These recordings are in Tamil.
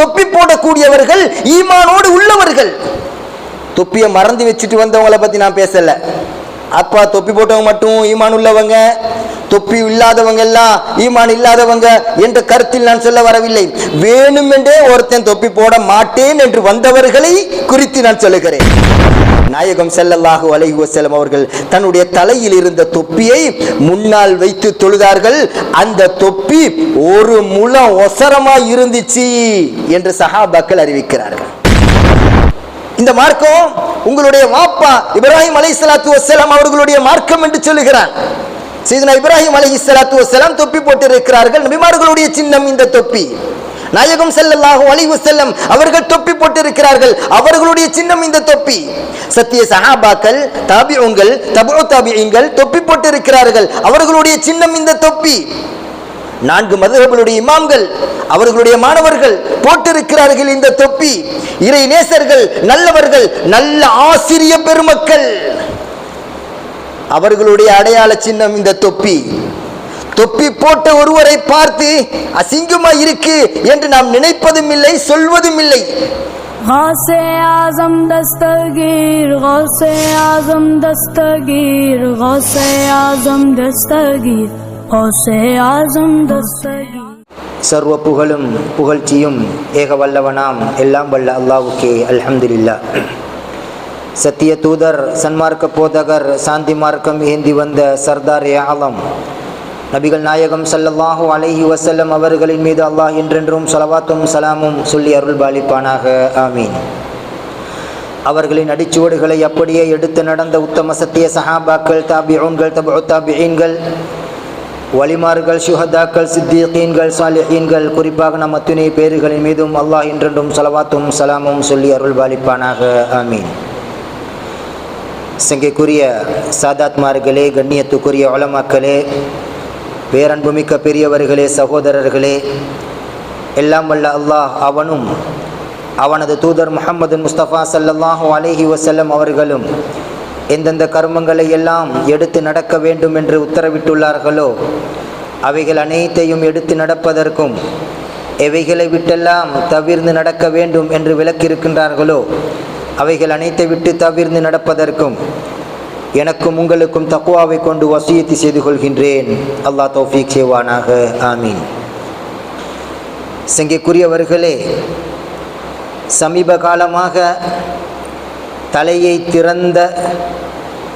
தொப்பி போடக்கூடியவர்கள் ஈமானோடு உள்ளவர்கள். தொப்பியை மறந்து வச்சுட்டு வந்தவங்கள பத்தி நான் பேசல. அப்பா தொப்பி போட்டவங்க மட்டும் ஈமான் உள்ளவங்க தொப்பி இல்லாதவங்க எல்லாம் ஈமான் இல்லாதவங்க என்ற கருத்தில் நான் சொல்ல வரவில்லை. வேணுமென்றே ஒருத்தன் தொப்பி போட மாட்டேன் என்று வந்தவர்களை குறித்து நான் சொல்லுகிறேன். நாயகம் ஸல்லல்லாஹு அலைஹி வஸல்லம் அவர்கள் தன்னுடைய தலையில் இருந்த தொப்பியை முன்னால் வைத்து தொழுதார்கள். அந்த தொப்பி ஒரு முழம் ஒசரமா இருந்துச்சு என்று சஹாபாக்கள் அறிவிக்கிறார்கள். இந்த மார்க்கம் உங்களுடைய வாப்பா இப்ராஹிம் அலை சலாத்து வசலாம் அவர்களுடைய மார்க்கம் என்று சொல்லுகிறான் சீதனா இப்ராஹிம் அலஹி சலாத்து வசலாம் தொப்பி போட்டிருக்கிறார்கள். நபிமார்களுடைய சின்னம் இந்த தொப்பி. நாயகம் செல்லல்லாக அலைஹி செல்லம் அவர்கள் தொப்பி போட்டிருக்கிறார்கள். அவர்களுடைய சின்னம் இந்த தொப்பி. சத்திய சஹாபாக்கள் தாபிஉங்கள் தபு தாபியங்கள் தொப்பி போட்டிருக்கிறார்கள். அவர்களுடைய சின்னம் இந்த தொப்பி. நான்கு மதுரர்களுடைய இமாம்கள் அவர்களுடைய மாணவர்கள் போட்டிருக்கிறார்கள் இந்த தொப்பி. இறை நேசர்கள் நல்லவர்கள் நல்ல ஆசிரிய பெருமக்கள். அவர்களுடைய அடையாள சின்னம் இந்த தொப்பி. தொப்பி போட்ட ஒருவரை பார்த்து அசிங்கமா இருக்கு என்று நாம் நினைப்பதும் இல்லை சொல்வதும் இல்லை. சர்வ புகழும் புகழ்ச்சியும் ஏக வல்லவனாம் எல்லாம் வல்ல அல்லாவுக்கே அல்ஹம்துலில்லா. சத்திய தூதர் சன்மார்க்க போதகர் சாந்தி மார்க்கம் ஏந்தி வந்த சர்தார் ஆலம் நபிகள் நாயகம் சல்லல்லாஹு அலஹி வசல்லம் அவர்களின் மீது அல்லாஹ் என்றென்றும் சலவாத்தும் சலாமும் சொல்லி அருள் பாலிப்பானாக ஆமீன். அவர்களின் அடிச்சுவடுகளை அப்படியே எடுத்து நடந்த உத்தம சத்திய சஹாபாக்கள் தாபியூன்கள் தபு தாபிஈன்கள் வலிமார்கள் சுஹதாக்கள் சித்திகீன்கள் சாலிஹீன்கள் குறிப்பாக நம் அத்துணை பேர்களின் மீதும் அல்லாஹ் என்றென்றும் சலவாத்தும் சலாமும் சொல்லி அருள் பாலிப்பானாக ஆமீன். சங்கைக்குரிய சாதாத்மார்களே கண்ணியத்துக்குரிய உலமாக்களே பேரன்புமிக்க பெரியவர்களே சகோதரர்களே எல்லாம் வல்ல அல்லாஹ் அவனும் அவனது தூதர் முகமது முஸ்தபா சல்லாஹூ அலைஹி வசல்லம் அவர்களும் எந்தெந்த கர்மங்களை எல்லாம் எடுத்து நடக்க வேண்டும் என்று உத்தரவிட்டுள்ளார்களோ அவைகள் அனைத்தையும் எடுத்து நடப்பதற்கும் எவைகளை விட்டெல்லாம் தவிர்ந்து நடக்க வேண்டும் என்று விளக்கியிருக்கின்றார்களோ அவைகள் அனைத்தை விட்டு தவிர்ந்து நடப்பதற்கும் எனக்கும் உங்களுக்கும் தக்குவாவை கொண்டு வசியத்தி செய்து கொள்கின்றேன். அல்லாஹ் தௌஃபீக் செய்வானாக. ஆமீன். செங்கைக்குரியவர்களே சமீப காலமாக தலையை திறந்த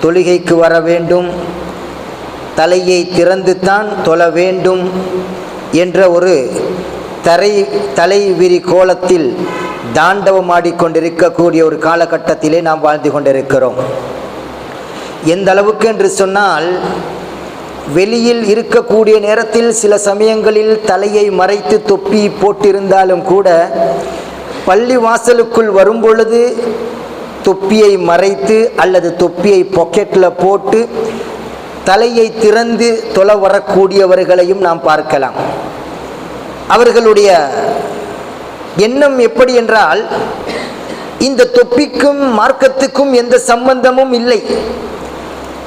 தொழுகைக்கு வர வேண்டும் தலையை திறந்துத்தான் தொழ வேண்டும் என்ற ஒரு தரை தலைவிரி கோலத்தில் தாண்டவமாடிக்கொண்டிருக்கக்கூடிய ஒரு காலகட்டத்திலே நாம் வாழ்ந்து கொண்டிருக்கிறோம். எந்த அளவுக்கு என்று சொன்னால் வெளியில் இருக்கக்கூடிய நேரத்தில் சில சமயங்களில் தலையை மறைத்து தொப்பி போட்டிருந்தாலும் கூட பள்ளி வாசலுக்குள் வரும் பொழுது தொப்பியை மறைத்து அல்லது தொப்பியை பாக்கெட்டில் போட்டு தலையை திறந்து தொலை வரக்கூடியவர்களையும் நாம் பார்க்கலாம். அவர்களுடைய எண்ணம் எப்படி என்றால் இந்த தொப்பிக்கும் மார்க்கத்துக்கும் எந்த சம்பந்தமும் இல்லை.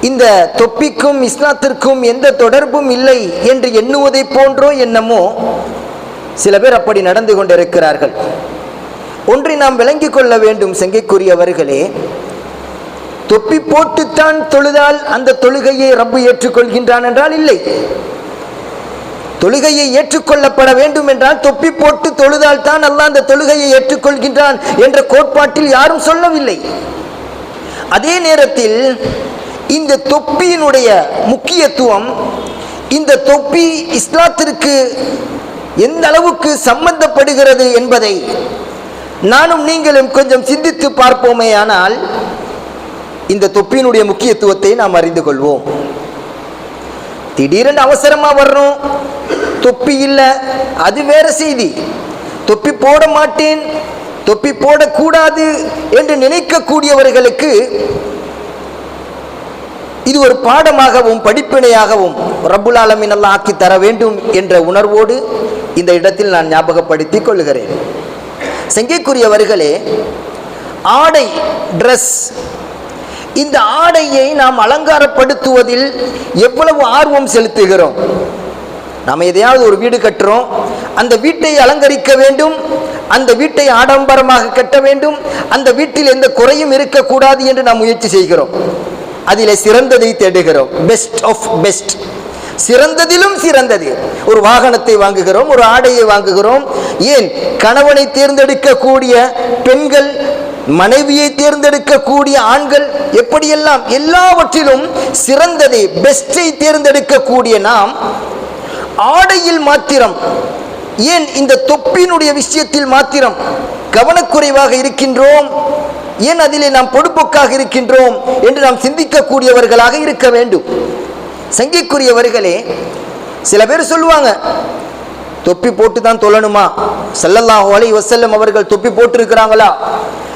இந்த தொப்பிக்கும் இஸ்லாத்திற்கும் எந்த தொடர்பும் இல்லை என்று எண்ணுவதை போன்றோ என்னமோ சில பேர் அப்படி நடந்து கொண்டிருக்கிறார்கள். ஒன்றை நாம் விளங்கிக் கொள்ள வேண்டும் செங்கைக்குரியவர்களே. தொப்பி போட்டுத்தான் தொழுதால் அந்த தொழுகையை ரப்பு ஏற்றுக்கொள்கின்றான் என்றால் இல்லை. தொழுகையை ஏற்றுக்கொள்ளப்பட வேண்டும் என்றால் தொப்பி போட்டு தொழுதால் தான் அல்ல அந்த தொழுகையை ஏற்றுக்கொள்கின்றான் என்ற கோட்பாட்டில் யாரும் சொல்லவில்லை. அதே நேரத்தில் இந்த தொப்பியினுடைய முக்கியத்துவம் இந்த தொப்பி இஸ்லாத்திற்கு எந்த அளவுக்கு சம்பந்தப்படுகிறது என்பதை நானும் நீங்களும் கொஞ்சம் சிந்தித்து பார்ப்போமே ஆனால் இந்த தொப்பியினுடைய முக்கியத்துவத்தை நாம் அறிந்து கொள்வோம். திடீரென்று அவசரமா வர்றோம். தொப்பி இல்லை அது வேற செய்தி. தொப்பி போட மாட்டேன் தொப்பி போடக்கூடாது என்று நினைக்கக்கூடியவர்களுக்கு இது ஒரு பாடமாகவும் படிப்பினையாகவும் ரப்புல் ஆலமீன் ஆக்கி தர வேண்டும் என்ற உணர்வோடு இந்த இடத்தில் நான் ஞாபகப்படுத்திக் கொள்கிறேன். செங்கைக்குரியவர்களே ஆடை ட்ரெஸ் இந்த ஆடையை நாம் அலங்காரப்படுத்துவதில் எவ்வளவு ஆர்வம் செலுத்துகிறோம்? நாம் எதையாவது ஒரு வீடு கட்டுறோம் அந்த வீட்டை அலங்கரிக்க வேண்டும் அந்த வீட்டை ஆடம்பரமாக கட்ட வேண்டும் அந்த வீட்டில் எந்த குறையும் இருக்கக்கூடாது என்று நாம் முயற்சி செய்கிறோம். அதிலே சிறந்ததை தேடுகிறோம். பெஸ்ட் ஆஃப் பெஸ்ட் சிறந்ததிலும் சிறந்தது. ஒரு வாகனத்தை வாங்குகிறோம் ஒரு ஆடையை வாங்குகிறோம். ஏன்? கணவனை தேர்ந்தெடுக்கக்கூடிய பெண்கள் மனைவியை தேர்ந்தெடுக்கக்கூடிய ஆண்கள் எப்படியெல்லாம் எல்லாவற்றிலும் சிறந்ததை பெஸ்டை தேர்ந்தெடுக்கக்கூடிய நாம் ஆடையில் மாத்திரம் ஏன் இந்த தொப்பினுடைய விஷயத்தில் மாத்திரம் கவனக்குறைவாக இருக்கின்றோம்? ஏன் அதிலே நாம் பொடுப்போக்காக இருக்கின்றோம் என்று நாம் சிந்திக்கக்கூடியவர்களாக இருக்க வேண்டும். சங்கிக்குரியவர்களே சில பேர் சொல்லுவாங்க தொப்பி போட்டு தான் தொழணுமா? ஸல்லல்லாஹு அலைஹி வசல்லம் அவர்கள் தொப்பி போட்டிருக்கிறாங்களா?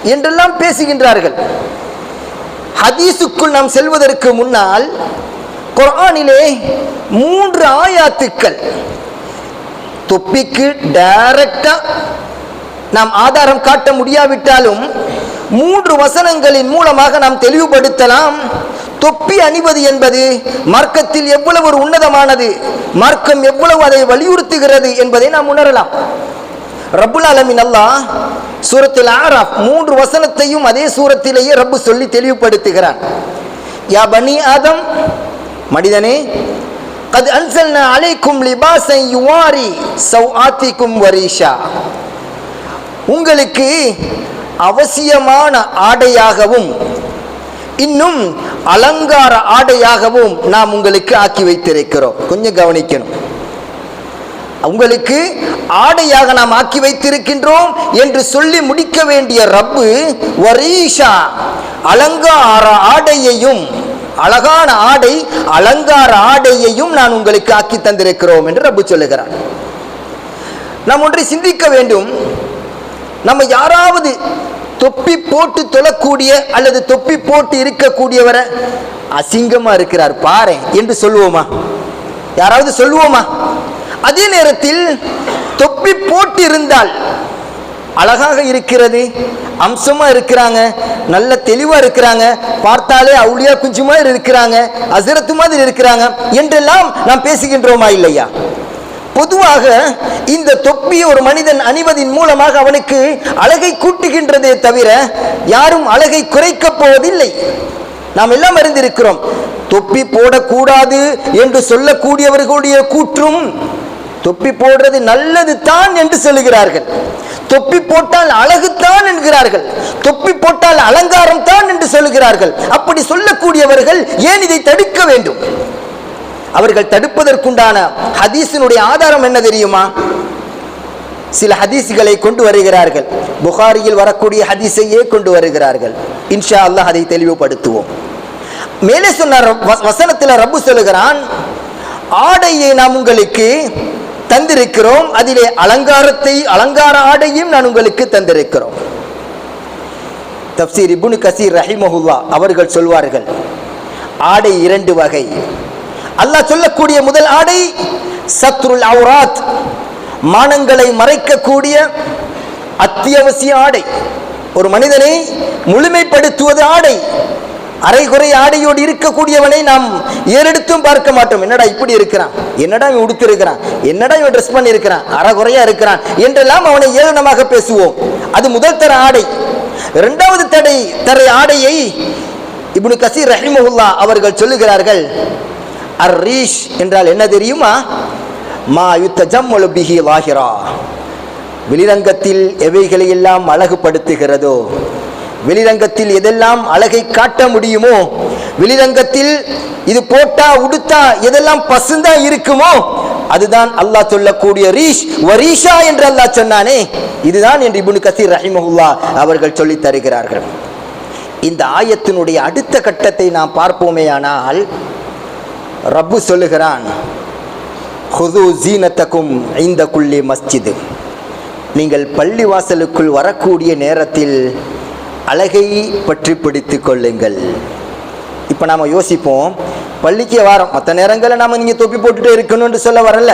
என்றெல்லாம் பேசுகின்றார்கள். ஹதீஸுக்குள் நாம் செல்வதற்கு முன்னால் குரானிலே மூன்று ஆயாத்துக்கள். தொப்பிக்கு டைரக்டா நாம் ஆதாரம் காட்ட முடியாவிட்டாலும் மூன்று வசனங்களின் மூலமாக நாம் தெளிவுபடுத்தலாம். தொப்பி அணிவது என்பது மார்க்கத்தில் எவ்வளவு ஒரு உன்னதமானது மார்க்கம் எவ்வளவு அதை வலியுறுத்துகிறது என்பதை நாம் உணரலாம். ரபுல் அலமின் அல்லா சூரத்தில் ஆராப் மூன்று வசனத்தையும் அதே சூரத்திலேயே ரப்பு சொல்லி தெளிவுபடுத்துகிறான் யா பனி ஆதம் மனிதனே கது அன்சல்னா அலைக்கும் லிபாசை யுவாரி சௌ ஆத்திக்கும் வரிஷா. உங்களுக்கு அவசியமான ஆடையாகவும் இன்னும் அலங்கார ஆடையாகவும் நாம் உங்களுக்கு ஆக்கி வைத்திருக்கிறோம். கொஞ்சம் கவனிக்கணும். உங்களுக்கு ஆடையாக நாம் ஆக்கி வைத்திருக்கின்றோம் என்று சொல்லி முடிக்க வேண்டிய ரப்பு வரீஷா அலங்கார ஆடையையும் அழகான ஆடை அலங்கார ஆடையையும் நான் உங்களுக்கு ஆக்கி தந்திருக்கிறோம் என்று ரப்பு சொல்லுகிறார் நாம் ஒன்றை சிந்திக்க வேண்டும். நம்ம யாராவது தொப்பி போட்டு தொழக்கூடிய அல்லது தொப்பி போட்டு இருக்கக்கூடியவரை அசிங்கமாக இருக்கிறார் பாரு என்று சொல்லுவோமா? யாராவது சொல்லுவோமா? அதே நேரத்தில் தொப்பி போட்டு இருந்தால் அழகாக இருக்கிறது அம்சமா இருக்கிறாங்க நல்ல தெளிவா இருக்கிறாங்க பார்த்தாலே அவுளியா குஞ்சு மாதிரி இருக்கிறாங்க அசிரத்து மாதிரி இருக்கிறாங்க என்றெல்லாம் நாம் பேசுகின்றோமா இல்லையா? பொதுவாக இந்த தொப்பியை ஒரு மனிதன் அணிவதின் மூலமாக அவனுக்கு அழகை கூட்டுகின்றதே தவிர யாரும் அழகை குறைக்கப் போவதில்லை. நாம் எல்லாம் அறிந்திருக்கிறோம் தொப்பி போடக்கூடாது என்று சொல்லக்கூடியவர்களுடைய கூற்றும் தொப்பி போடுறது நல்லது தான் என்று சொல்லுகிறார்கள். தொப்பி போட்டால் அழகுத்தான் என்கிறார்கள். தொப்பி போட்டால் அலங்காரம் தான் என்று சொல்லுகிறார்கள். அப்படி சொல்லக்கூடியவர்கள் ஏன் இதை தடுக்க வேண்டும்? அவர்கள் தடுப்பதற்குண்டான ஹதீஸினுடைய ஆதாரம் என்ன தெரியுமா? சில ஹதீஸ்களை கொண்டு வருகிறார்கள். புகாரியில் வரக்கூடிய ஹதீஸையே கொண்டு வருகிறார்கள். இன்ஷா அல்லாஹ் அதை தெளிவுபடுத்துவோம். மேலே சொன்ன வசனத்தில் ரப்பு சொல்லுகிறான் ஆடையை நாம் உங்களுக்கு தந்திருக்கிறோம். அதிலே அலங்காரத்தை அலங்கார ஆடையும் நான் உங்களுக்கு தந்திருக்கிறோம். தப்சீர் இபுனு கசீர் ரஹிமஹுல்லா அவர்கள் சொல்வார்கள் ஆடை இரண்டு வகை. அல்லாஹ் சொல்லக்கூடிய முதல் ஆடை சத்ருல் அவுராத். மானங்களை மறைக்கக்கூடிய அத்தியாவசிய ஆடை. ஒரு மனிதனை முழுமைப்படுத்துவது ஆடை. அரைகுறை ஆடையோடு இருக்கக்கூடியவனை நாம் ஏறெடுத்தும் பார்க்க மாட்டோம். என்னடா இப்படி இருக்கிறான்? என்னடா இவன் உடுத்திருக்கிறான் என்னடா இவன் ட்ரெஸ் பண்ணியிருக்கிறான்? அறகுறையா இருக்கிறான்? என்றெல்லாம் அவனை ஏளனமாக பேசுவோம். அது முதல் தர ஆடை. இரண்டாவது தடை தர ஆடையை இப்னு கசீர் ரஹிமஹுல்லா அவர்கள் சொல்லுகிறார்கள் அர் ரீஷ் என்றால் என்ன தெரியுமா? மா யுத்த ஜம்மலு பிஹி வாகிரா வெளிரங்கத்தில் எவைகளை எல்லாம் அழகுபடுத்துகிறதோ? வெளிரங்கத்தில் எதெல்லாம் அழகை காட்ட முடியுமோ? வெளிரங்கத்தில் இது போட்டா உடுத்தா எதெல்லாம் பசுந்தா இருக்குமோ? அதுதான் அல்லாஹ் சொல்லக்கூடிய ரீஷ். வரீஷா என்று அல்லாஹ் சொன்னானே. இதுதான் என்று இபுனு கசீர் ரஹிமஹுல்லா அவர்கள் சொல்லி தருகிறார்கள். இந்த ஆயத்தினுடைய அடுத்த கட்டத்தை நாம் பார்ப்போமேயானால் ரப்பு சொல்லுகிறான் ஹுது ஜீனத்தக்கும் ஐந்த குள்ளி மஸ்ஜிது. நீங்கள் பள்ளி வாசலுக்குள் வரக்கூடிய நேரத்தில் அழகை பற்றி பிடித்துக் கொள்ளுங்கள். இப்போ நாம் யோசிப்போம் பள்ளிக்கு வாரம் மற்ற நேரங்களில் நாம் நீங்கள் தொப்பி போட்டுட்டு இருக்கணும்னு சொல்ல வரல.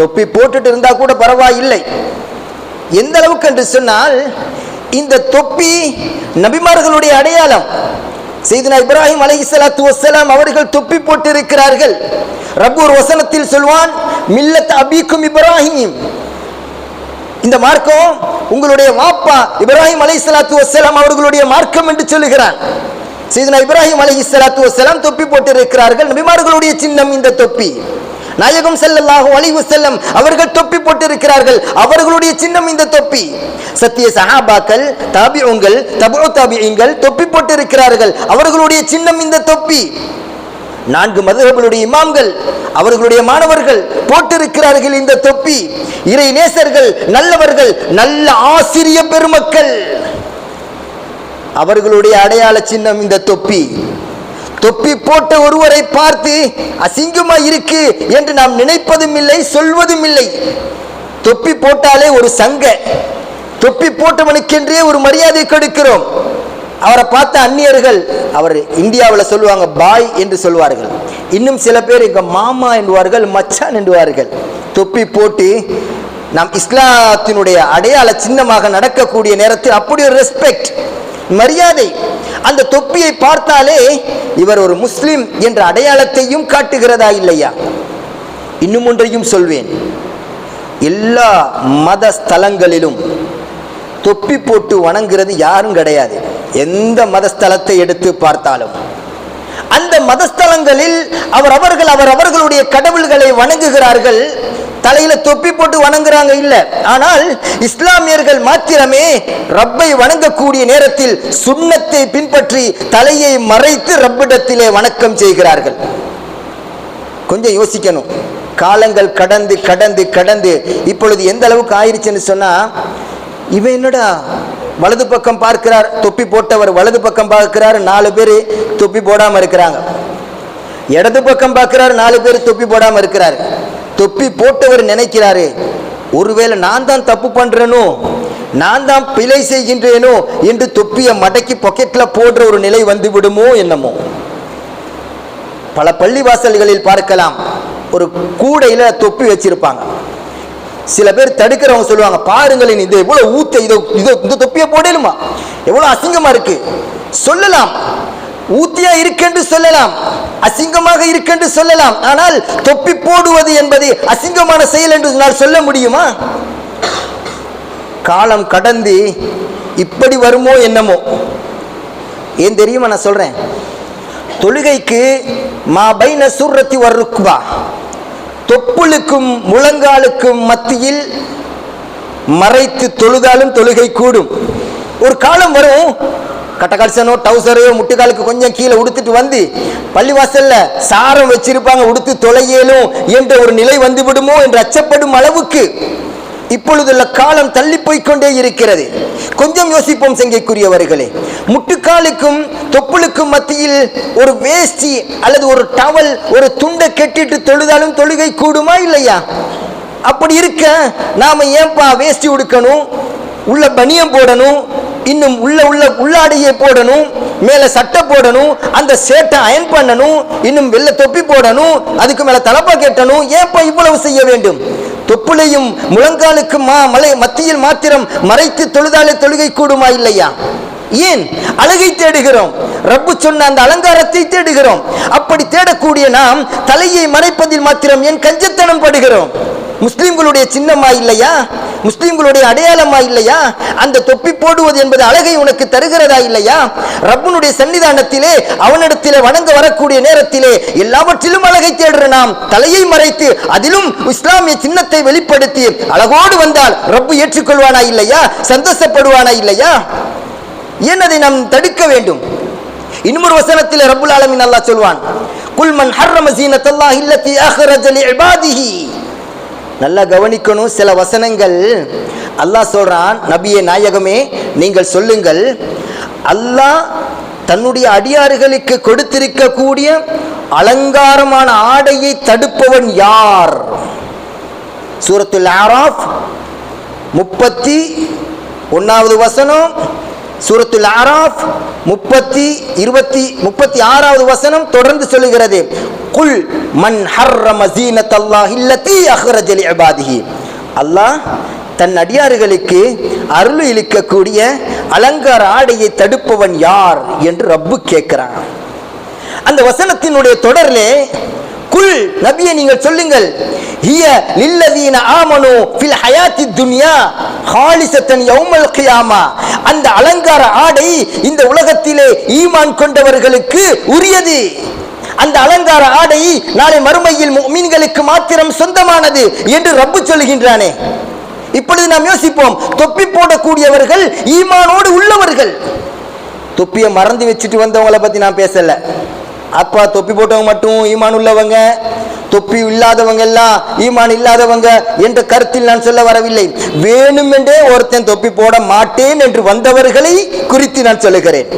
தொப்பி போட்டுட்டு இருந்தால் கூட பரவாயில்லை. எந்த அளவுக்கு என்று சொன்னால் இந்த தொப்பி நபிமார்களுடைய அடையாளம். செய்தனா இப்ராஹிம் அலை இஸ்லாத்து வசலாம் அவர்கள் தொப்பி போட்டிருக்கிறார்கள். ரபூர் வசனத்தில் சொல்வான் மில்லத் அபிக்கும் இப்ராஹிம். இந்த மார்க்கம் உங்களுடைய வாப்பா இப்ராஹிம் அலை இஸ்லாத்து வசலாம் அவர்களுடைய மார்க்கம் என்று சொல்லுகிறான். சீதனா இப்ராஹிம் அலை இஸ்லாத்து வசலாம் தொப்பி போட்டிருக்கிறார்கள். நபிமார்களுடைய சின்னம் இந்த தொப்பி. நாயகம் ஸல்லல்லாஹு அழிவு செல்லம் அவர்கள் தொப்பி போட்டிருக்கிறார்கள். அவர்களுடைய சின்னம் இந்த தொப்பி. சத்திய சஹாபாக்கள் தாபிஉங்கள் தபோ தாபியங்கள் தொப்பி போட்டிருக்கிறார்கள். அவர்களுடைய சின்னம் இந்த தொப்பி. நான்கு மதுரர்களுடைய இமாம்கள் அவர்களுடைய மாணவர்கள் போட்டிருக்கிறார்கள் இந்த தொப்பி. இறை நேசர்கள் நல்லவர்கள் நல்ல ஆசிரிய பெருமக்கள். அவர்களுடைய அடையாள சின்னம் இந்த தொப்பி. தொப்பி போட்ட ஒருவரை பார்த்து அசிங்கமா இருக்கு என்று நாம் நினைப்பதும் இல்லை சொல்வதும் இல்லை. தொப்பி போட்டாலே ஒரு சங்க. தொப்பி போட்டவனுக்கென்றே ஒரு மரியாதை கொடுக்கிறோம். அவரை பார்த்த அந்நியர்கள் அவர் இந்தியாவில் சொல்லுவாங்க பாய் என்று சொல்வார்கள். இன்னும் சில பேர் எங்க மாமா என்பார்கள் மச்சான் என்பார்கள் தொப்பி போட்டு நாம் இஸ்லாத்தினுடைய அடையாள சின்னமாக நடக்கக்கூடிய நேரத்தில் அப்படி ஒரு ரெஸ்பெக்ட் மரியாதை. அந்த தொப்பியை பார்த்தாலே இவர் ஒரு முஸ்லிம் என்ற அடையாளத்தையும் காட்டுகிறதா இல்லையா? இன்னும் ஒன்றையும் சொல்வேன். எல்லா மத ஸ்தலங்களிலும் தொப்பி போட்டு வணங்குறது யாரும் கிடையாது. எந்த மதஸ்தலத்தை எடுத்து பார்த்தாலும். அந்த மதஸ்தலங்களில் அவர் அவர்கள் அவர் அவர்களுடைய கடவுள்களை வணங்குகிறார்கள். தலையில தொப்பி போட்டு வணங்குறாங்க இல்ல. ஆனால் இஸ்லாமியர்கள் மாத்திரமே ரப்பை வணங்கக்கூடிய நேரத்தில் சுண்ணத்தை பின்பற்றி தலையை மறைத்து ரப்பிடத்திலே வணக்கம் செய்கிறார்கள். கொஞ்சம் யோசிக்கணும். காலங்கள் கடந்து கடந்து கடந்து. இப்பொழுது எந்த அளவுக்கு ஆயிடுச்சுன்னு சொன்னா இவன் என்னடா? வலது பக்கம் பார்க்கிறார் தொப்பி போட்டவர் வலது பக்கம் பார்க்கிறார் நாலு பேர் தொப்பி போடாம இருக்கிறாங்க. இடது பக்கம் பார்க்கிறார் நாலு பேர் தொப்பி போடாம இருக்கிறார் தொப்பி போட்டவர் நினைக்கிறாரு ஒருவேளை நான் தான் தப்பு பண்றேனோ நான் தான் பிழை செய்கின்றேனோ என்று தொப்பியை மடக்கி பொக்கெட்டில் போடுற ஒரு நிலை வந்து விடுமோ என்னமோ. பல பள்ளிவாசல்களில் பார்க்கலாம் ஒரு கூடையில தொப்பி வச்சிருப்பாங்க. சில பேர் தடுக்கிறவங்க சொல்லுவாங்க பாருங்களேன் இது எவ்வளவு ஊத்த இதோ இதோ இந்த தொப்பியை போடலுமா எவ்வளவு அசிங்கமா இருக்கு. சொல்லலாம் ஊத்தியா இருக்கென்று சொல்லலாம் அசிங்கமாக இருக்கென்று சொல்லலாம். ஆனால் தொப்பி போடுவது என்பது அசிங்கமான செயல் என்று நான் சொல்ல முடியுமா? காலம் கடந்து இப்படி வருமோ என்னமோ? ஏன் தெரியுமா நான் சொல்றேன்? தொழுகைக்கு மா பைன சூரத்தி வர்ருக்குபா தொப்புளுக்கும் முழங்காலுக்கும் மத்தியில் மறைத்து தொழுதாலும் தொழுகை கூடும். ஒரு காலம் வரும் கட்டகல்சனோ டவுசரையோ முட்டுக்காலுக்கு கொஞ்சம் கீழே உடுத்துட்டு வந்து பள்ளிவாசல்ல சாரம் வச்சிருப்பாங்க உடுத்து தொலையேலும் என்ற ஒரு நிலை வந்து விடுமோ என்று அச்சப்படும் அளவுக்கு இப்பொழுதுள்ள காலம் தள்ளி போய்க்கொண்டே இருக்கிறது. கொஞ்சம் யோசிப்போம் செங்கைக்குரியவர்களே. முட்டுக்காலுக்கும் தொப்புளுக்கும் மத்தியில் ஒரு வேஷ்டி அல்லது ஒரு டவல் ஒரு துண்டை கெட்டிட்டு தொழுதாலும் தொழுகை கூடுமா இல்லையா? அப்படி இருக்க நாம ஏன்பா வேஷ்டி உடுக்கணும்? உள்ள பனியம் போடணும்? இன்னும் உள்ள உள்ள உள்ளாடையை போடணும் மேல சட்டை போடணும் அந்த சேட்டை அயன் பண்ணணும் இன்னும் வெள்ளை தொப்பி போடணும் அதுக்கு மேல தலப்பா கட்டணும் ஏன்பா இவ்வளவு செய்ய வேண்டும்? தொப்புளையும் முழங்காலுக்கு மா மலை மத்தியில் மாத்திரம் மறைத்து தொழுதாலே தொழுகை கூடுமா இல்லையா? ஏன்? அழகை தேடுகிறோம். ரப்பு சொன்ன அந்த அலங்காரத்தை தேடுகிறோம். அப்படி தேடக்கூடிய நாம் தலையை மறைப்பதில் மாத்திரம் ஏன் கஞ்சத்தனம் படுகிறோம்? முஸ்லிம்களுடைய சின்னமா இல்லையா? முஸ்லீம்களுடைய அடையாளமா இல்லையா? அந்த தொப்பி போடுவது என்பது அழகை உனக்கு தருகிறதா இல்லையா? ரப்பனுடைய சன்னிதானத்திலே அவனிடத்திலே வணங்க வரக்கூடிய நேரத்திலே எல்லாவற்றிலும் அழகை தேடுற நாம் தலையை மறைத்து அதிலும் இஸ்லாமிய சின்னத்தை வெளிப்படுத்தி அழகோடு வந்தால் ரப்பு ஏற்றுக்கொள்வானா இல்லையா? சந்தோஷப்படுவானா இல்லையா? ஏன் அதை நாம் தடுக்க வேண்டும்? இன்னொரு வசனத்தில் ரபுல் ஆலமின் அல்லாஹ் சொல்வான் குல்மன் ஹர்ரம ஜீனத்தல்லாஹ் இல்லத்தி அஹ்ரஜ லிஇபாதிஹி. நல்லா கவனிக்கணும் சில வசனங்கள். அல்லாஹ் சொல்கிறான் நபியே நாயகமே நீங்கள் சொல்லுங்கள். அல்லாஹ் தன்னுடைய அடியார்களுக்கு கொடுத்திருக்கக்கூடிய அலங்காரமான ஆடையை தடுப்பவன் யார்? சூரத்துல் ஆராஃப் முப்பத்தி ஒன்றாவது வசனம் சூரத்துல் ஆராஃப் முப்பத்தி இருபத்தி முப்பத்தி ஆறாவது வசனம் தொடர்ந்து சொல்லுகிறது. குல் மன் ஹர்ரம ஜீனத்தல்லாஹ் இல்லத்தி அஹ்ரஜலி அபாதிஹி அல்லாஹ் தன் அடியாறுகளுக்கு அருள் இழுக்கக்கூடிய அலங்கார ஆடையை தடுப்பவன் யார் என்று ரப்பு கேட்கிறான். அந்த வசனத்தினுடைய தொடரிலே குல் நபியை நீங்கள் சொல்லுங்கள். ஹிய லில்லதீன ஆமனு ஃபில் ஹயாத்தி துன்யா ஹாலிசத்தன் யௌமல் கியாமா. அந்த அலங்கார ஆடை இந்த உலகத்திலே ஈமான் கொண்டவர்களுக்கு உரியது. அந்த அலங்கார ஆடை நாளை மறுமையில் மீன்களுக்கு மாத்திரம் சொந்தமானது என்று ரப்பு சொல்கின்றானே. இப்பொழுது நாம் யோசிப்போம் தொப்பி போடக்கூடியவர்கள் ஈமானோடு உள்ளவர்கள். தொப்பியை மறந்து வச்சுட்டு வந்தவங்களை பத்தி நான் பேசல. அப்பா தொப்பி போட்டவங்க மட்டும் ஈமான் உள்ளவங்க. தொப்பி இல்லாதவங்க எல்லாம் ஈமான் இல்லாதவங்க என்ற கருத்தில் நான் சொல்ல வரவில்லை. வேணுமென்றே ஒருத்தன் தொப்பி போட மாட்டேன் என்று வந்தவர்களை குறித்து நான் சொல்லுகிறேன்.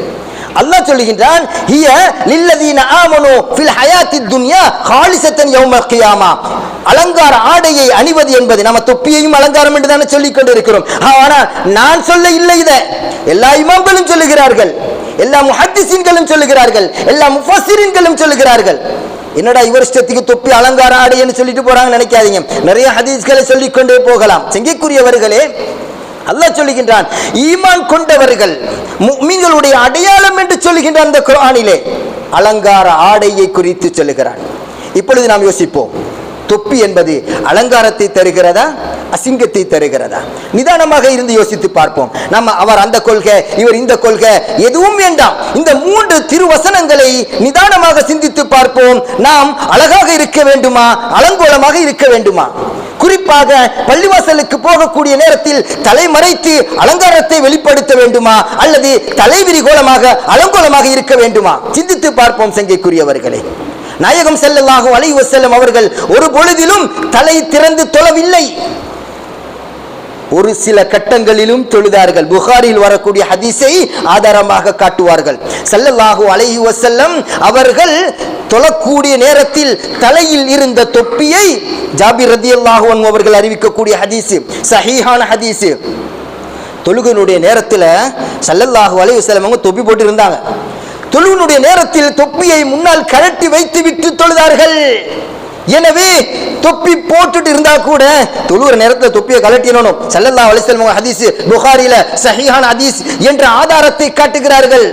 அல்லாஹ் சொல்லுகின்றான் ஹிய லில்லதீன ஆமனு ஃபில் ஹயாத்தி துன்யா ஹாலிசத்தன் யௌமல் கியாமா. அலங்கார ஆடையை அணிவது என்பது நம்ம தொப்பியையும் அலங்காரம் என்று தானே சொல்லிக் கொண்டிருக்கிறோம். ஆனால் நான் சொல்ல இல்லை இதை. எல்லா இமாம்களும் சொல்லுகிறார்கள். எல்லா முஹத்திசீன்களும் சொல்லுகிறார்கள். எல்லா முஃபஸ்ஸிரீன்களும் சொல்லுகிறார்கள். என்னடா இவர் இஷ்டத்துக்கு தொப்பி அலங்கார ஆடைன்னு சொல்லிட்டு போறாங்க நினைக்காதீங்க. நிறைய ஹதீஸ்களை சொல்லிக் கொண்டே போகலாம். செங்கிக்குரியவர்களே அல்லாஹ் சொல்லுகின்றான் ஈமான் கொண்டவர்கள் முஃமின்களுடைய அடையாளம் என்று சொல்லுகின்ற அந்த குரானிலே அலங்கார ஆடையை குறித்து சொல்லுகிறான். இப்பொழுது நாம் யோசிப்போம். தொப்பி என்பது அலங்காரத்தை தருகிறதா? அசிங்கத்தை தருகிறதா? நிதானமாக இருந்து யோசித்து பார்ப்போம். நம்ம அவர் அந்த கொள்கை இவர் இந்த கொள்கை எதுவும் வேண்டாம். இந்த மூன்று திருவசனங்களை நிதானமாக சிந்தித்து பார்ப்போம். நாம் அழகாக இருக்க வேண்டுமா? அலங்கோலமாக இருக்க வேண்டுமா? குறிப்பாக பள்ளிவாசலுக்கு போகக்கூடிய நேரத்தில் தலை மறைத்து அலங்காரத்தை வெளிப்படுத்த வேண்டுமா? அல்லது தலைவிரி கோலமாக அலங்கோலமாக இருக்க வேண்டுமா? சிந்தித்து பார்ப்போம் சங்கைக்குரியவர்களே. நாயகம் ஸல்லல்லாஹு அலைவ செல்லும் அவர்கள் ஒரு பொழுதிலும் தலை திறந்து தொழவில்லை. ஒரு சில கட்டங்களிலும் தொழுதார்கள். புகாரில் வரக்கூடிய ஹதீஸை ஆதாரமாக காட்டுவார்கள். செல்லல்லாஹு அலைஹி செல்லம் அவர்கள் தொழக்கூடிய நேரத்தில் தலையில் இருந்த தொப்பியை ஜாபி ரதியல்லாஹு அன்ஹு அவர்கள் அறிவிக்கக்கூடிய ஹதீஸ் சஹீஹான ஹதீஸ். தொழுகனுடைய நேரத்தில் ஸல்லல்லாஹு அலைஹி செல்லம் அவங்க தொப்பி போட்டு இருந்தாங்க. தொழுவனுடைய நேரத்தில் தொப்பியை முன்னால் கழட்டி வைத்து விட்டு தொழுதார்கள். எனவே தொப்பி போட்டுட்டு இருந்தா கூட தொழுகிற நேரத்தில் தொப்பியை கலட்டினணும் சல்லல்லா அலைஹி ஹதீஸ் புகாரில சஹிஹான் ஹதீஸ் என்ற ஆதாரத்தை காட்டுகிறார்கள்.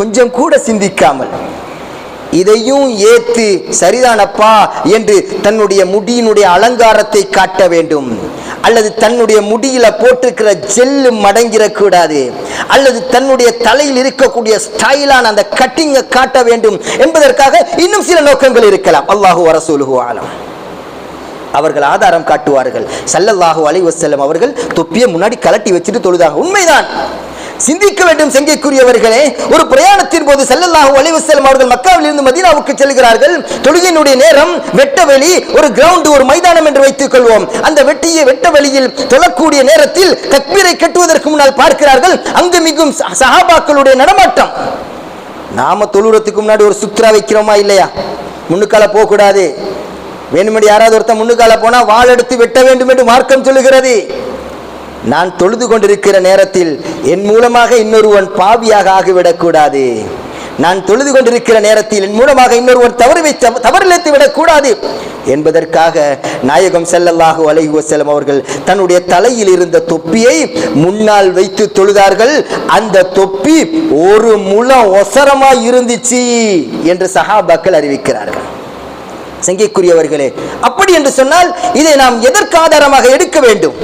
கொஞ்சம் கூட சிந்திக்காமல் இதையும் ஏத்து சரிதானப்பா என்று தன்னுடைய முடியினுடைய அலங்காரத்தை காட்ட வேண்டும். அல்லது தன்னுடைய முடியில போட்டிருக்கிற ஜெல்லு மடங்கிடக்கூடாது அல்லது தன்னுடைய தலையில் இருக்கக்கூடிய ஸ்டைலான அந்த கட்டிங்கை காட்ட வேண்டும் என்பதற்காக இன்னும் சில நோக்கங்கள் இருக்கலாம். அல்லாஹு வரசூலுஹு ஆலம் அவர்கள் ஆதாரம் காட்டுவார்கள். சல்லல்லாஹு அலைஹி வஸல்லம் அவர்கள் தொப்பியை முன்னாடி கலட்டி வச்சுட்டு தொழுதாக உண்மைதான். சிந்திக்க வேண்டும் செங்கைக்குரியவர்களே. ஒரு பிரயாணத்தின் போது ஸல்லல்லாஹு அலைஹி வஸல்லம் அவர்கள் மக்காவில் இருந்து மதீனாவுக்கு செல்கிறார்கள். தொழுகையினுடைய நேரம் வெட்ட வெளி ஒரு கிரவுண்ட் ஒரு மைதானம் என்று வைத்துக் கொள்வோம். அந்த வெட்டிய வெட்ட வெளியில் தொழக்கூடிய நேரத்தில் தக்பீரை கட்டுவதற்கு முன்னால் பார்க்கிறார்கள். அங்கு மிகும் சஹாபாக்களுடைய நடமாட்டம். நாம தொழுறதுக்கு முன்னாடி ஒரு சுத்ரா வைக்கிறோமா இல்லையா? முன்னுக்கால போகக்கூடாது. வேணுமெடி யாராவது ஒருத்தன் முன்னுக்கால போனா வாள் எடுத்து வெட்ட வேண்டும் என்று மார்க்கம் சொல்லுகிறது. நான் தொழுது கொண்டிருக்கிற நேரத்தில் என் மூலமாக இன்னொருவன் பாவியாக ஆகிவிடக்கூடாது. நான் தொழுது கொண்டிருக்கிற நேரத்தில் என் மூலமாக இன்னொருவன் தவறு வைத்து தவறிழைத்து விடக்கூடாது. என்பதற்காக நாயகம் ஸல்லல்லாஹு அலைஹி வசலம் அவர்கள் தன்னுடைய தலையில் இருந்த தொப்பியை முன்னால் வைத்து தொழுதார்கள். அந்த தொப்பி ஒரு முழம் ஒசரமாய் இருந்துச்சு என்று சஹாபாக்கள் அறிவிக்கிறார்கள். சங்கைக்குரியவர்களே அப்படி என்று சொன்னால் இதை நாம் எதற்கு ஆதாரமாக எடுக்க வேண்டும்?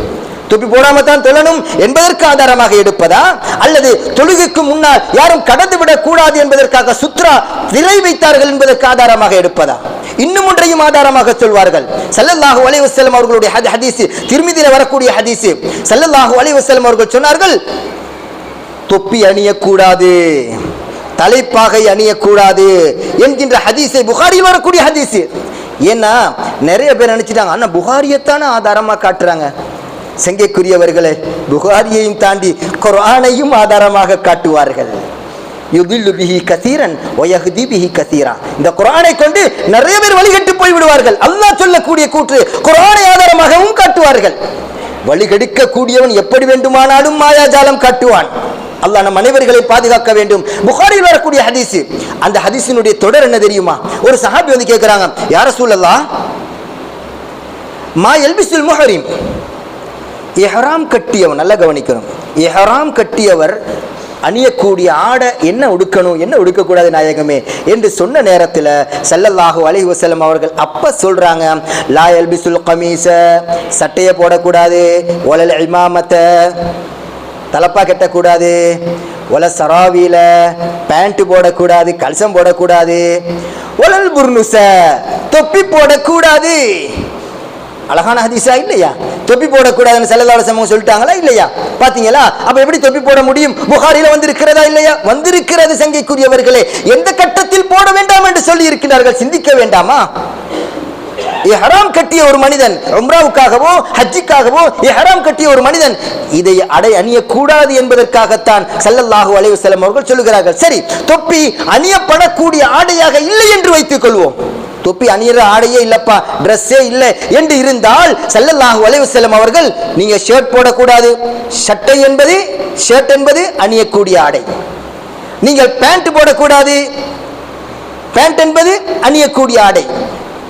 தொப்பி போடாம தான் தொழணும் என்பதற்கு ஆதாரமாக எடுப்பதா? அல்லது தொழுகைக்கு முன்னால் யாரும் கடந்து விடக் கூடாது என்பதற்காக சுத்ரா திரை வைத்தார்கள் என்பதற்கு ஆதாரமாக எடுப்பதா? இன்னும் ஒன்றையும் ஆதாரமாக சொல்வார்கள். சல்லல்லாஹு அலைஹி வஸல்லம் அவர்களுடைய ஹதீஸ் திருமிதியில வரக்கூடிய ஹதீஸ். சல்லல்லாஹு அலைஹி வஸல்லம் அவர்கள் சொன்னார்கள் தொப்பி அணியக்கூடாது தலைப்பாகை அணியக்கூடாது என்கின்ற ஹதீஸை புகாரியில் வரக்கூடிய ஹதீஸ். ஏன்னா நிறைய பேர் நினைச்சிட்டாங்க ஆனால் புகாரியத்தான ஆதாரமாக காட்டுறாங்க? செங்கைக்குரியவர்களே புகாரியையும் தாண்டி குரானையும் ஆதாரமாக காட்டுவார்கள். யுதில்லு பிஹி கசீரன் ஒயகுதி பிஹி கசீரா. இந்த குரானை கொண்டு நிறைய பேர் வழிகட்டு போய் விடுவார்கள். அல்லாஹ் சொல்லக்கூடிய கூற்று குரானை ஆதாரமாகவும் காட்டுவார்கள். வழிகெடுக்க கூடியவன் எப்படி வேண்டுமானாலும் மாயாஜாலம் காட்டுவான். அல்லாஹ் நம் அனைவர்களை பாதுகாக்க வேண்டும். புகாரில் வரக்கூடிய ஹதீஸ். அந்த ஹதீஸினுடைய தொடர் என்ன தெரியுமா? ஒரு சஹாபி வந்து கேட்கிறாங்க யார சூழல்லா மா எல்பிசுல் முஹரிம். எஹராம் கட்டியவன் நல்லா கவனிக்கணும். எஹராம் கட்டியவர் அணியக்கூடிய ஆடை என்ன உடுக்கணும் என்ன உடுக்கக்கூடாது நாயகமே? என்று சொன்ன நேரத்தில் செல்லல்லாஹு அலைஹி வசலம் அவர்கள் அப்ப சொல்றாங்க லா எல்பிசுல் கமீச சட்டையை போடக்கூடாது ஒலல் இமாமத்தை தலப்பா கட்டக்கூடாது ஒல சராவியில் பேண்ட் போடக்கூடாது கலசம் போடக்கூடாது ஒலல் புர்னுச தொப்பி போடக்கூடாது. அழகான ஹதீஸா இல்லையா? தொப்பி போடக்கூடாதுன்னு செல்லதால சமூகம் சொல்லிட்டாங்களா இல்லையா? பாத்தீங்களா? அப்ப எப்படி தொப்பி போட முடியும்? புகாரில வந்திருக்கிறதா இல்லையா? வந்திருக்கிறது சங்கைக்குரியவர்களே எந்த கட்டத்தில் போட வேண்டாம் என்று சொல்லி இருக்கிறார்கள் சிந்திக்க வேண்டாமா? ஹராம் கட்டிய ஒரு மனிதன் உம்ராவுக்காகவோ ஹஜ்ஜிக்காகவோ ஹராம் கட்டிய ஒரு மனிதன் இதை அடை அணியக்கூடாது என்பதற்காகத்தான் சல்லல்லாஹு அலைவு செல்லம் அவர்கள் சொல்லுகிறார்கள். சரி தொப்பி அணியப்படக்கூடிய ஆடையாக இல்லை என்று வைத்துக் கொள்வோம். தொப்பி அணியிற ஆடையே இல்லப்பா ட்ரெஸ்ஸே இல்லை என்று இருந்தால் செல்லல்லாஹு அலைஹி செல்லும் அவர்கள் நீங்க ஷர்ட் போடக்கூடாது. சட்டை என்பது ஷர்ட் என்பது அணியக்கூடிய ஆடை. நீங்கள் பேண்ட் போடக்கூடாது. பேண்ட் என்பது அணியக்கூடிய ஆடை.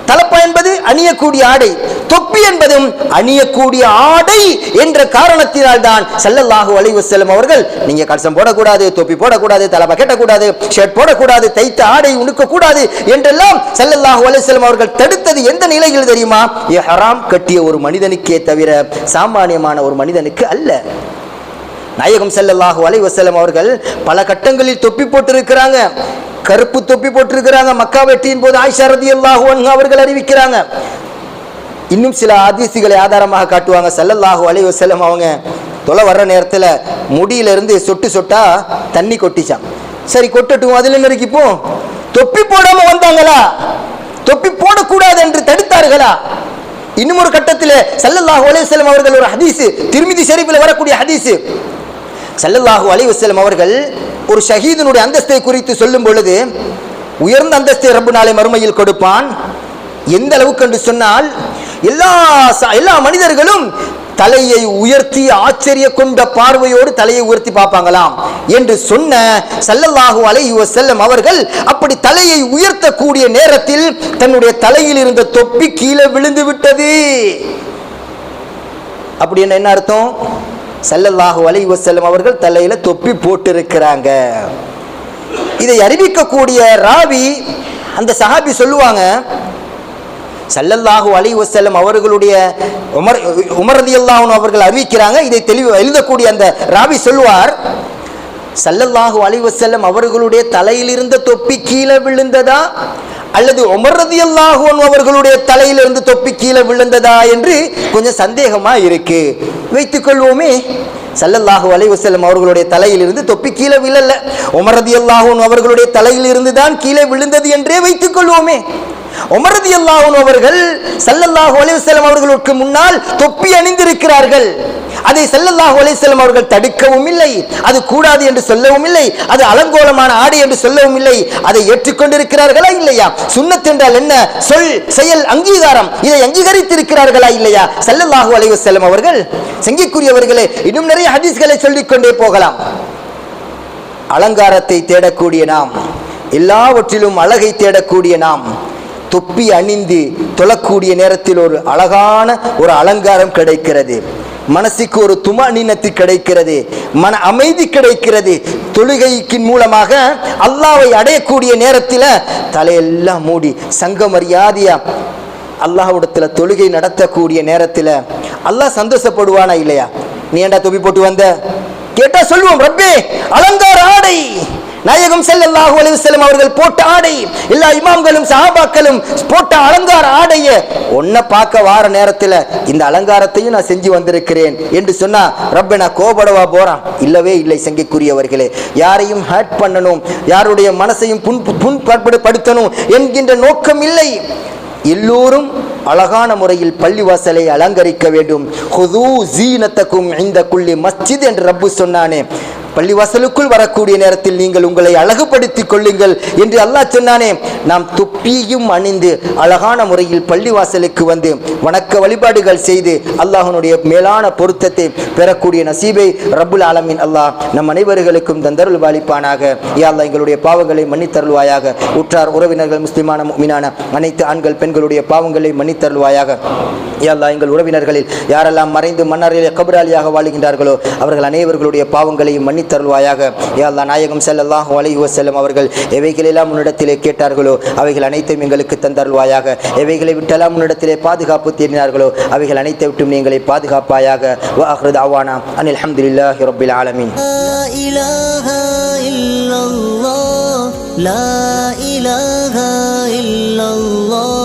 தலப்பா என்பது அணியக்கூடிய ஆடை தொப்பி என்பதும் அணியக்கூடிய ஆடை என்ற காரணத்தினால் தான் ஸல்லல்லாஹு அலைஹி செல்லும் அவர்கள் நீங்க கலசம் போடக்கூடாது தொப்பி போடக்கூடாது தலப்பா கட்டக்கூடாது ஷர்ட் போடக்கூடாது தைத்த ஆடை உடுக்கக்கூடாது என்றெல்லாம் செல்லல்லாஹு அலைஹி செல்லும் அவர்கள் தடுத்தது எந்த நிலையில் தெரியுமா? ஹராம் கட்டிய ஒரு மனிதனுக்கே தவிர சாமானியமான ஒரு மனிதனுக்கு அல்ல. நாயகம் ஸல்லல்லாஹு அலை வசலம் அவர்கள் பல கட்டங்களில் தொப்பி போட்டிருக்கிறாங்க. கருப்பு தொப்பி போட்டிருக்கிறாங்க. மக்கா வெற்றியின் போது ஆயிஷா ரதியல்லாஹு அன்ஹா அவர்கள் அறிவிக்கிறாங்க. இன்னும் சில ஆதிசிகளை ஆதாரமாக காட்டுவாங்க. ஸல்லல்லாஹு அலை வசலம் அவங்க தொலை வர்ற நேரத்தில் முடியிலிருந்து சொட்டு சொட்டா தண்ணி கொட்டிச்சான். சரி கொட்டட்டும். அதில் என்ன இருக்கு தொப்பி போடாம வந்தாங்களா? தொப்பி போடக்கூடாது என்று தடுத்தார்களா? இன்னும் ஒரு கட்டத்தில் ஸல்லல்லாஹு அலைஹி அவர்கள் ஒரு ஹதீஸ் திருமிதி செரிப்பில் வரக்கூடிய ஹதீஸ் சல்லல்லாஹூ அலி வசலம் அவர்கள் ஒரு ஷஹீதனுடைய அந்தஸ்தை குறித்து சொல்லும் பொழுது உயர்ந்த அந்தஸ்தை ரப்பு நாளை மறுமையில் கொடுப்பான். எந்த அளவுக்கு என்று சொன்னால் எல்லா எல்லா மனிதர்களும் தலையை உயர்த்தி ஆச்சரிய கொண்ட பார்வையோடு தலையை உயர்த்தி பார்ப்பாங்களாம். என்று சொன்ன சல்லல்லாஹு அலைஹி செல்லம் அவர்கள் அப்படி தலையை உயர்த்தக்கூடிய நேரத்தில் தன்னுடைய தலையில் இருந்த தொப்பி கீழே விழுந்து விட்டது. அப்படி என்ன என்ன அர்த்தம்? சல்லல்லாஹு அலி வசல்லம் அவர்கள் தலையில தொப்பி போட்டிருக்கிறாங்க. இதை அறிவிக்கக்கூடிய ராவி அந்த சஹாபி சொல்லுவாங்க சல்லல்லாஹு அலி வசல்லம் அவர்களுடைய உமர் உமரதியல்லாஹன் அவர்கள் அறிவிக்கிறாங்க. இதை தெளிவு எழுதக்கூடிய அந்த ராவி சொல்லுவார் சல்லல்லாஹு அலிவசல்லம் அவர்களுடைய தலையிலிருந்த தொப்பி கீழே விழுந்ததா? அல்லது உமர் ரலியல்லாஹு அவர்களுடைய தலையிலிருந்து தொப்பி கீழே விழுந்ததா என்று கொஞ்சம் சந்தேகமா இருக்கு. வைத்துக் கொள்வோமே சல்லல்லாஹு அலைஹி அவர்களுடைய தலையிலிருந்து தொப்பி கீழே விழல. உமரதி அல்லாஹோன் அவர்களுடைய தலையிலிருந்து தான் கீழே விழுந்தது என்றே வைத்துக் கொள்வோமே உமரதி அல்லாஹோன் அவர்கள் சல்லல்லாஹு அலைஹி அவர்களுக்கு முன்னால் தொப்பி அணிந்திருக்கிறார்கள். அதை ஸல்லல்லாஹு அலிசல்லம் அவர்கள் தடுக்கவும் இல்லை. அது கூடாது என்று சொல்லவும் இல்லை. அது அலங்கோலமான ஆடை என்று சொல்லவும் இல்லை. அதை ஏற்றுக்கொண்டிருக்கிறார்களா இல்லையா? சுண்ணத் என்றால் என்ன? சொல் செயல் அங்கீகாரம். இதை அங்கீகரித்திருக்கிறார்களா இல்லையா? செல்லல்லாஹு அலைஹி வஸல்லம் அவர்கள் செங்கிக்குரியவர்களே இன்னும் நிறைய ஹதீஸ்களை சொல்லிக்கொண்டே போகலாம். அலங்காரத்தை தேடக்கூடிய நாம் எல்லாவற்றிலும் அழகை தேடக்கூடிய நாம் தொப்பி அணிந்து தொழக்கூடிய நேரத்தில் ஒரு அழகான ஒரு அலங்காரம் கிடைக்கிறது. மனசுக்கு ஒரு துமானினத்து கிடைக்கிறது மன அமைதி கிடைக்கிறது. தொழுகைக்கின் மூலமாக அல்லாவை அடையக்கூடிய நேரத்தில் தலையெல்லாம் மூடி சங்க மரியாதையா அல்லாஹ்விடத்துல தொழுகை நடத்தக்கூடிய நேரத்தில் அல்லாஹ் சந்தோஷப்படுவானா இல்லையா? நீ ஏன்டா தொப்பி போட்டு வந்த? கேட்டா சொல்லுவோம் ரப்பே அலங்கார ஆடை நாயகம் செல்லல்லாஹு அலைஹி வஸல்லம் அவர்கள் போட்ட ஆடை எல்லா இமாம்களும் சஹாபாக்களும் போட்ட அலங்கார ஆடைய ஒன்ன பார்க்க வார நேரத்தில் இந்த அலங்காரத்தையும் நான் செஞ்சு வந்திருக்கிறேன் என்று சொன்னா ரப்ப நான் கோபடவா போறான்? இல்லவே இல்லை சங்கைக்குரியவர்களே. யாரையும் ஹர்ட் பண்ணணும் யாருடைய மனசையும் புண் புண்படுத்தணும் என்கின்ற நோக்கம் இல்லை. எல்லோரும் அழகான முறையில் பள்ளிவாசலை அலங்கரிக்க வேண்டும். ஹுது ஜீனத்தக்கும் இந்த குள்ளி மஸ்ஜித் என்று ரப்பு சொன்னானே. பள்ளிவாசலுக்குள் வரக்கூடிய நேரத்தில் நீங்கள் உங்களை அழகுபடுத்திக் கொள்ளுங்கள் என்று அல்லாஹ் சொன்னானே. நாம் துப்பியும் அணிந்து அழகான முறையில் பள்ளிவாசலுக்கு வந்து வணக்க வழிபாடுகள் செய்து அல்லாஹனுடைய மேலான பொருத்தத்தை பெறக்கூடிய நசீபை ரபுல் ஆலமின் அல்லாஹ் நம் அனைவர்களுக்கும் தந்தருள் வாலிப்பானாக. யா எங்களுடைய பாவங்களை மன்னித்தருள்வாயாக. உற்றார் உறவினர்கள் முஸ்லிமான மீனான அனைத்து ஆண்கள் பெண்களுடைய பாவங்களை மன்னித்து யா அல்லாஹ் எங்கள் உறவினர்களில் யாரெல்லாம் மறைந்து மன்னரில் கபராளியாக வாழுகின்றார்களோ அவர்கள் அனைவர்களுடைய பாவங்களையும் மன்னித்து மன்னித்தருள்வாயாக யா அல்லாஹ் நாயகம் ஸல்லல்லாஹு அலைஹி வஸல்லம் அவர்கள் எவைகளெல்லாம் உன்னிடத்திலே கேட்டார்களோ அவைகள் அனைத்தையும் எங்களுக்கு தந்தருள்வாயாக எவைகளை விட்டெல்லாம் உன்னிடத்திலே பாதுகாப்பு தேடினார்களோ அவைகள் அனைத்தை விட்டும் நீங்களை பாதுகாப்பாயாக வ ஆஹிரு தஅவானா அனில் ஹம்துலில்லாஹி ரப்பில் ஆலமீன் لا إله إلا الله لا إله إلا الله